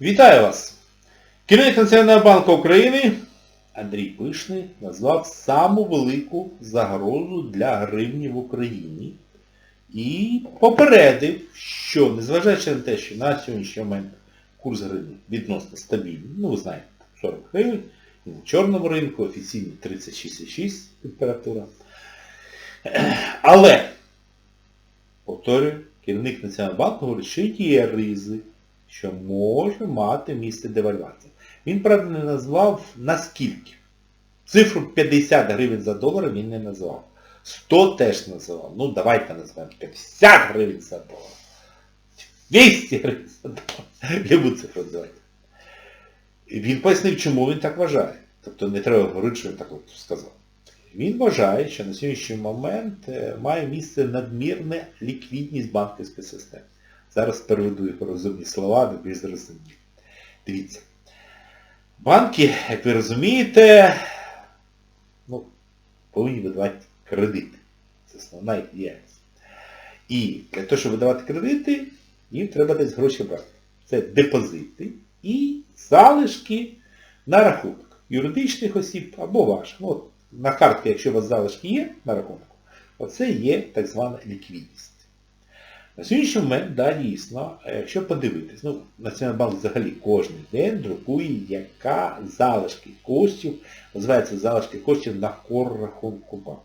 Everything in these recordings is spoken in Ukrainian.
Вітаю вас! Керівник Національного банку України Андрій Пишний назвав саму велику загрозу для гривні в Україні і попередив, що незважаючи на те, що на сьогоднішній момент курс гривні відносно стабільний, ну ви знаєте, 40 гривень, на чорному ринку офіційно 36,6 температура. Але, повторюю, керівник Національного банку говорить, що є ризик, що може мати місце девальвація. Він, правда, не назвав наскільки. Цифру 50 гривень за долар він не назвав. 100 теж назвав. Ну, давайте назвемо 50 гривень за долар. 200 гривень за долар. Любу цифру називати. І він пояснив, чому він так вважає. Тобто не треба говорити, що він так от сказав. Він вважає, що на сьогоднішній момент е, має місце надмірна ліквідність банківської системи. Зараз переведу їх розумні слова, де більш зрозумілі. Дивіться. Банки, як ви розумієте, ну, повинні видавати кредити. Це основна їх діяльність. І для того, щоб видавати кредити, їм треба десь гроші брати. Це депозити і залишки на рахунок юридичних осіб або ваших. Ну, на картці, якщо у вас залишки є на рахунку, оце є так звана ліквідність. На сьогоднішній момент, да, дійсно, якщо подивитись, ну, Національний банк взагалі кожен день друкує, яка залишки коштів, називається залишки коштів на кор рахунку банку.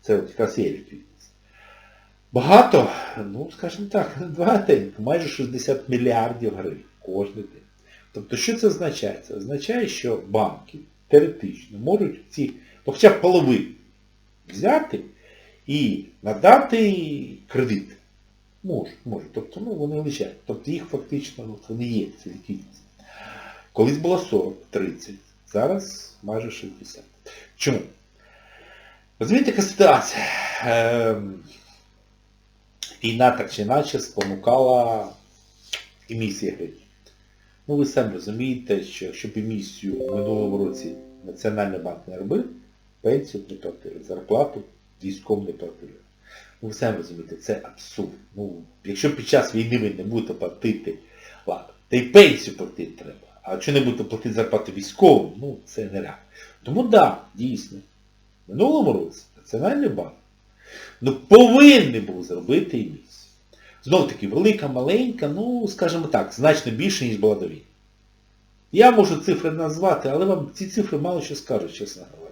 Це от якраз є ліквідність. Багато, ну, скажімо так, багатенько, майже 60 мільярдів гривень кожен день. Тобто, що це означає? Це означає, що банки теоретично можуть ці, ну хоча б половину взяти і надати кредит. Можуть, можуть. Тобто ну, вони лежать. Тобто їх фактично ну, вони є, це ліквідність. Колись було 40-30, зараз майже 60. Чому? Розумієте, яка ситуація? Ем, Війна так чи інакше спонукала емісії гривні. Ну ви самі розумієте, що якщо б емісію в минулому році Національний банк не робив, пенсію не платили, зарплату військовим не платили. Ну самі розумієте, це абсурд. Ну, якщо під час війни ви не будете платити, ладно, та й пенсію платити треба. А якщо не будете платити зарплату військовим, ну це нереально. Тому так, да, дійсно, в минулому році Національний банк ну, повинен був зробити емісію. Знов таки, велика, маленька, ну, скажімо так, значно більше, ніж була до війни. Я можу цифри назвати, але вам ці цифри мало що скажуть, чесно говоря.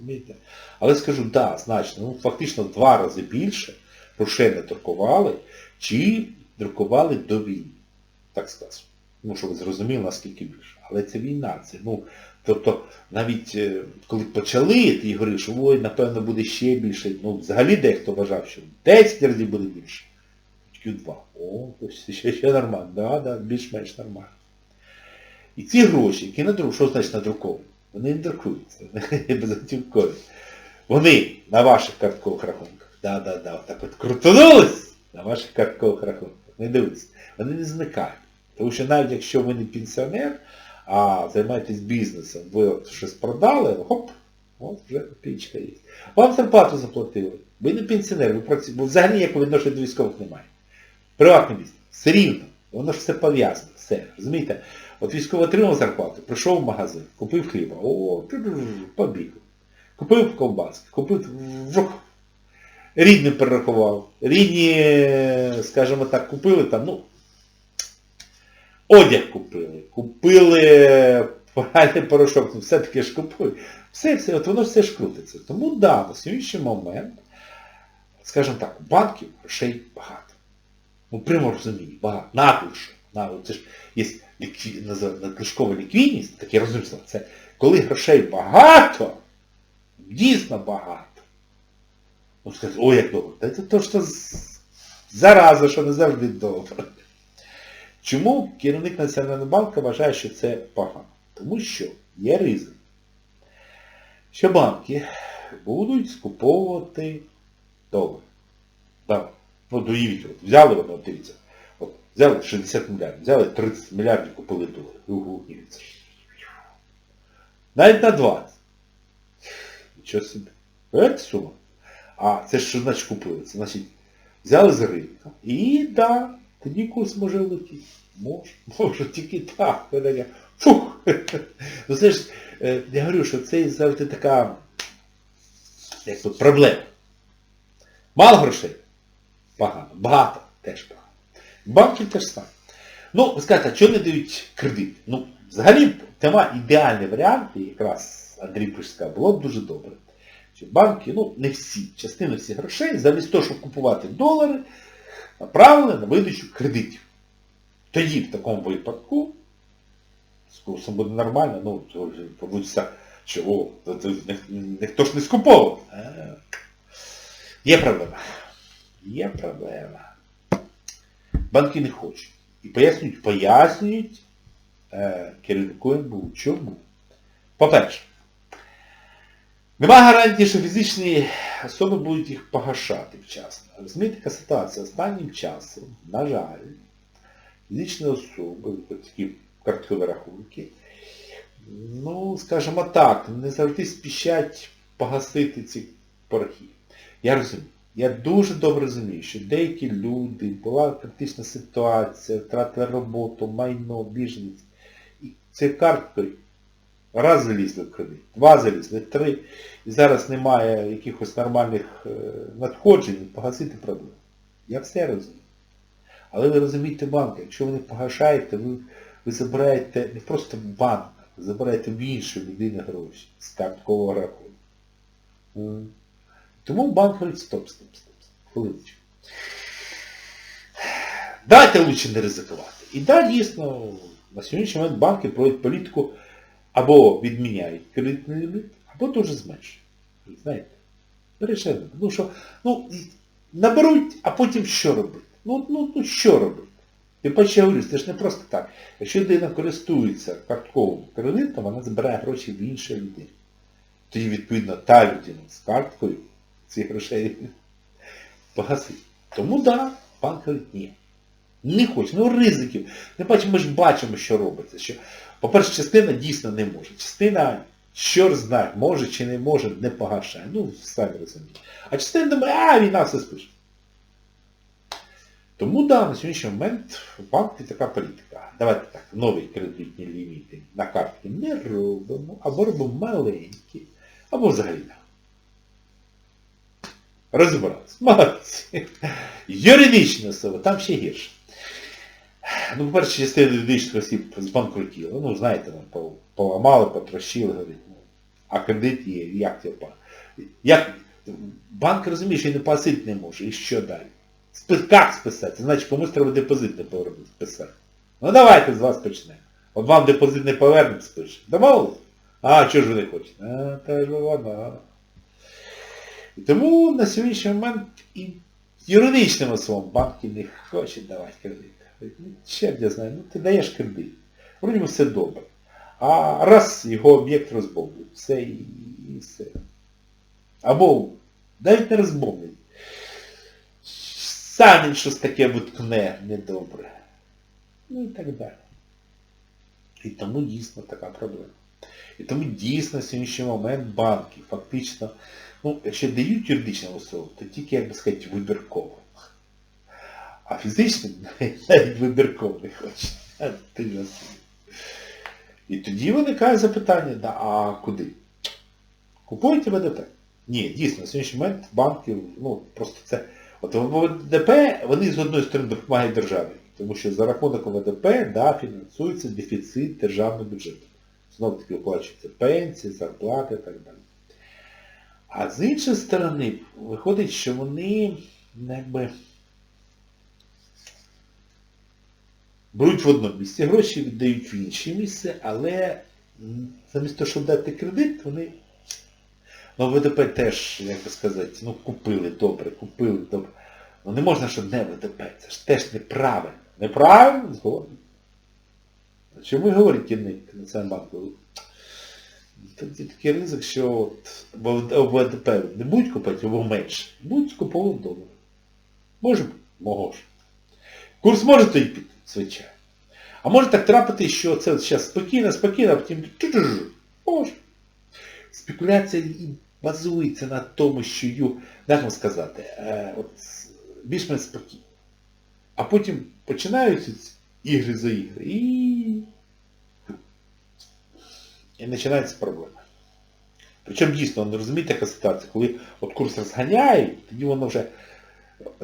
Розумієте? Але скажу, так, да, значно, ну, фактично два рази більше грошей не друкували, чи друкували до війни. Так скажу. Ну, щоб ви зрозуміли, наскільки більше. Але це війна. Це, ну, тобто, навіть е, коли почали, ти говорив, що ой, напевно, буде ще більше. Ну, взагалі дехто вважав, що 10 разів буде більше. Q2. О, то ще, ще нормально. Да, да, більш-менш нормально. І ці гроші, які надруковані, що значить надруковані? Вони не друкуються, вони безготівкові. Вони на ваших карткових рахунках. Да, да, да, так от крутанулись на ваших карткових рахунках. Не дивіться. Вони не зникають. Тому що навіть якщо ви не пенсіонер, а займаєтесь бізнесом, ви от щось продали, хоп, от вже копійка є. Вам зарплату заплатили. Ви не пенсіонер, ви працюєте, бо взагалі ніякого відношення до військових немає. Приватний бізнес. Все рівно. Воно ж все пов'язано. Все. Розумієте? От військово отримав зарплату, прийшов в магазин, купив хліба, о, побіг. Купив ковбаски, купив вжух. Рідним перерахував. Рідні, скажімо так, купили там, ну, одяг купили, купили погальний порошок, ну все-таки ж купили. Все, все, от воно все ж крутиться. Тому да, на сьогоднішній момент, скажімо так, банків грошей багато. Ну, прямо розумію, багато. Надлишок. Надлишок. Це ж є лікві... надлишкова ліквідність, таке розумію, це коли грошей багато, дійсно багато. Ну, сказати, ой, як добре. Це то, що зараза, що не завжди добре. Чому керівник Національного банку вважає, що це погано? Тому що є ризик, що банки будуть скуповувати долари. Так. Ну, доївіть, взяли воно, от, дивіться. Взяли 60 мільярдів, взяли 30 мільярдів, купили долари. Угу, дивіться. Навіть на 20. Нічого собі. Це сума. А це що значить купили? Це значить взяли з ринка. І да, тоді курс може влетіти. Можу, можу, тільки так. Фух. Ну це ж, я говорю, що це завжди така як тут, проблема. Мало грошей? Погано. Багато теж погано. Банки теж саме. Ну, ви скажете, а чого не дають кредит? Ну, взагалі, тема ідеальний варіант, і якраз Андрій Пиш сказав, було б дуже добре. Що банки, ну, не всі, частину всіх грошей, замість того, щоб купувати долари, направили на видачу кредитів. Тоді в такому випадку з курсом буде нормально, ну, то вже побудеться, чого, то, то, ні- ніхто ж не скуповував. Е, Є проблема. Є проблема. Банки не хочуть. І пояснюють, пояснюють е, керівнику НБУ. Чому? По-перше, нема гарантії, що фізичні особи будуть їх погашати вчасно. Розумієте, яка ситуація? Останнім часом, на жаль, фізичні особи, такі карткові рахунки, ну, скажімо так, не завжди спішать погасити ці порохи. Я розумію. Я дуже добре розумію, що деякі люди, була критична ситуація, втратили роботу, майно, біженець. І цією карткою раз залізли в кредит, два залізли, три. І зараз немає якихось нормальних е, надходжень, погасити проблему. Я все розумію. Але ви розумієте банк, якщо ви не погашаєте, ви, ви забираєте не просто банк, ви забираєте в іншої людини гроші з карткового рахунку. Тому банк говорить, стоп, стоп, стоп, стоп, хвилиночку. Давайте лучше не ризикувати. І да, дійсно, на сьогоднішній момент банки проводять політику або відміняють кредитний ліміт, або дуже зменшують. Знаєте? Вирішили. Ну що, ну, наберуть, а потім що робити? Ну, ну, ну що робити? Тим паче я говорю, це ж не просто так. Якщо людина користується картковим кредитом, вона збирає гроші в іншої людини. Тоді, відповідно, та людина з карткою ці грошей погасить. Тому так, да, банк говорить, ні. Не хоче. Ну ризиків. Не бачимо, ми ж бачимо, що робиться. Що, по-перше, частина дійсно не може. Частина, що знає, може чи не може, не погашає. Ну, самі розумієте. А частина думає, а, війна все спише. Тому да, на сьогоднішній момент в банку така політика. Давайте так, нові кредитні ліміти на картки не робимо, або робимо маленькі, або взагалі не. Молодці. Юридична особа, там ще гірше. Ну, по-перше, частина юридичних осіб збанкрутіла. Ну, знаєте, там поламали, потрощили, говорить, ну, а кредит є, як пан? Як? Банк розуміє, що і не погасити не може, і що далі? Як списати? Значить, комусь треба депозит не повернути списати. Ну давайте з вас почнемо. От вам депозит не повернуть, спиш. Домовились? А, чого ж ви не хочете? А, та ж вона. І тому на сьогоднішній момент і юридичним особам банки не хочуть давати кредит. Чорт я знаю, ну ти даєш кредит. Вроді все добре. А раз його об'єкт розбомбить, все і, і все. Або навіть не розбомблять. Сам він щось таке виткне недобре. Ну і так далі. І тому дійсно така проблема. І тому дійсно на сьогоднішній момент банки фактично, ну, якщо дають юридичним особам, то тільки, як би сказати, вибірково. А фізичним навіть вибірково не хоче. І тоді виникає запитання, да, а куди? Купуєте ВДП? Ні, дійсно, на сьогоднішній момент банки, ну, просто це... От ВДП, вони з одної сторони допомагають державі, тому що за рахунок ВДП, да, фінансується дефіцит державного бюджету. Знову таки оплачуються пенсії, зарплати і так далі. А з іншої сторони, виходить, що вони ну, якби беруть в одному місці гроші, віддають в інше місце, але замість того, щоб дати кредит, вони Ну, ВДП теж, як би сказати, ну купили добре, купили добре. Ну не можна, що не ВДП. Це ж теж неправильно. Неправильно? Згодом. Чому говорить керівник Національного банку? Тоді такий ризик, що от, в ВДП не будуть купити, або менше. Будуть скуповувати долар. Може бути? Може. Курс може тоді піти, звичайно. А може так трапити, що це зараз спокійно, спокійно, а потім. Може. Спекуляція і базується на тому, що як вам сказати, е, от, більш-менш спокійно. А потім починаються ігри за ігри. І... І починається проблема. Причому дійсно, ви розумієте, яка ситуація, коли от курс розганяють, тоді воно вже...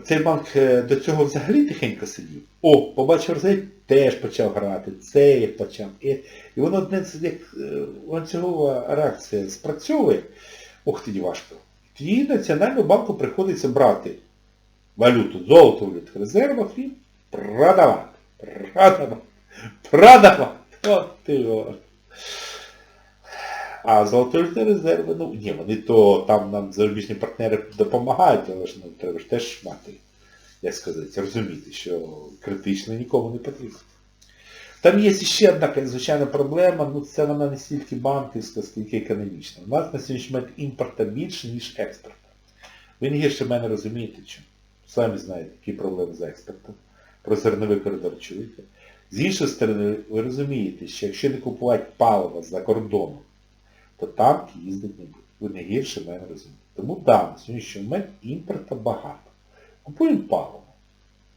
Цей банк е, до цього взагалі тихенько сидів. О, побачив розгадь, теж почав грати, цей почав. І, і воно одне як е, ланцюгова реакція спрацьовує. Ох, тоді важко. Тоді Національному банку приходиться брати валюту, золото в резервах і продавати. Продавати. Продавати. От ти о. А золотовалютні резерви, ну ні, вони то там нам зарубіжні партнери допомагають, але ж ну, треба ж теж мати, як сказати, розуміти, що критично нікому не потрібно. Там є ще одна звичайна проблема, ну це вона не стільки банківська, скільки економічна. У нас на сьогоднішній момент імпорта більше, ніж експорту. Ви не гірше мене розумієте, чому. Самі знаєте, які проблеми з експортом. Про зерновий коридор чуєте. З іншої сторони, ви розумієте, що якщо не купувати паливо за кордоном, то танки їздити не будуть. Ви не гірше мене розумієте. Тому да, на сьогоднішній момент імпорта багато. Купуємо паливо.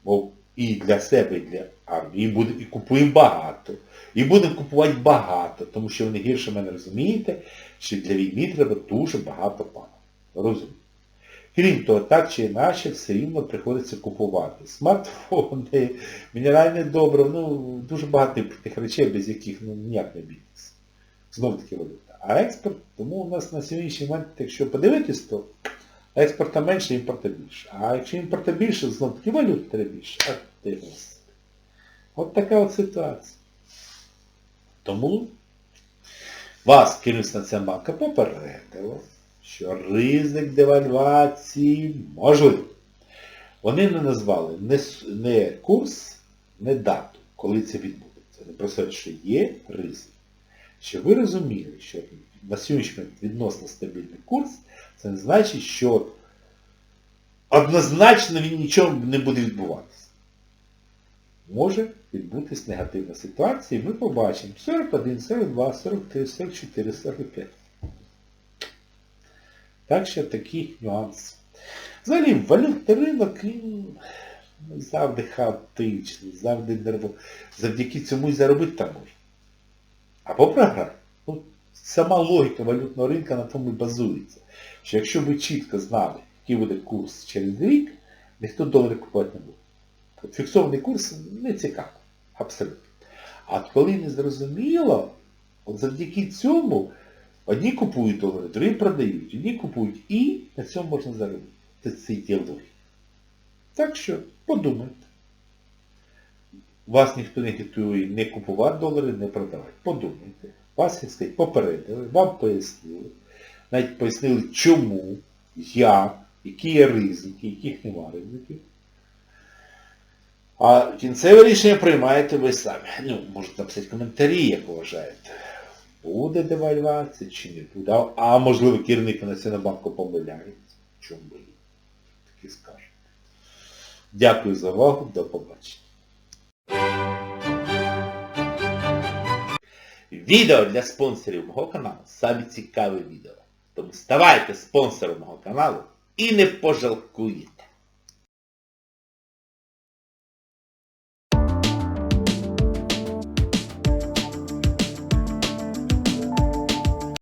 Бо і для себе, і для армії, і, буде, і купуємо багато. І будемо купувати багато, тому що ви не гірше мене розумієте, що для війни треба дуже багато палива. Розумієте? Крім того, так чи інакше, все рівно приходиться купувати. Смартфони, мінеральне добриво, ну, дуже багато тих речей, без яких ну, ніяк не обійтися. Знов таки валюта. А експорт, тому у нас на сьогоднішній момент, якщо подивитись, то експорта менше, імпорта більше. А якщо імпорта більше, знов таки валют треба більше. А ти. От така от ситуація. Тому вас керівництво Національбанка попередило, що ризик девальвації можливий. Вони не назвали не, курс, не дату, коли це відбудеться. Вони просто, що є ризик. Щоб ви розуміли, що на сьогоднішній відносно стабільний курс, це не значить, що однозначно він нічого не буде відбуватися. Може відбутись негативна ситуація, і ми побачимо 41, 42, 43, 44, 45. Так що такі нюанси. Взагалі, валютний ринок завжди хаотичний, завжди нервовий. Завдяки цьому і заробити там можна. Або програти. Ну, сама логіка валютного ринку на тому і базується. Що якщо ви чітко знали, який буде курс через рік, ніхто долари купувати не буде. Фіксований курс не цікаво. Абсолютно. А коли не зрозуміло, от завдяки цьому одні купують долари, другі продають, одні купують і на цьому можна заробити. Це ідеологія. Так що подумайте. Вас ніхто не агітує не купувати долари, не продавати. Подумайте. Вас, як сказати, попередили, вам пояснили. Навіть пояснили, чому, як, які є ризики, яких нема ризиків. А кінцеве рішення приймаєте ви самі. Ну, можете написати коментарі, як вважаєте. Буде девальвація чи не буде. А, можливо керівник Національного банку помиляється. Чому би? ні? Таки скажете. Дякую за увагу, до побачення. Відео для спонсорів мого каналу саме цікаве відео. Тому ставайте спонсором мого каналу і не пожалкуєте.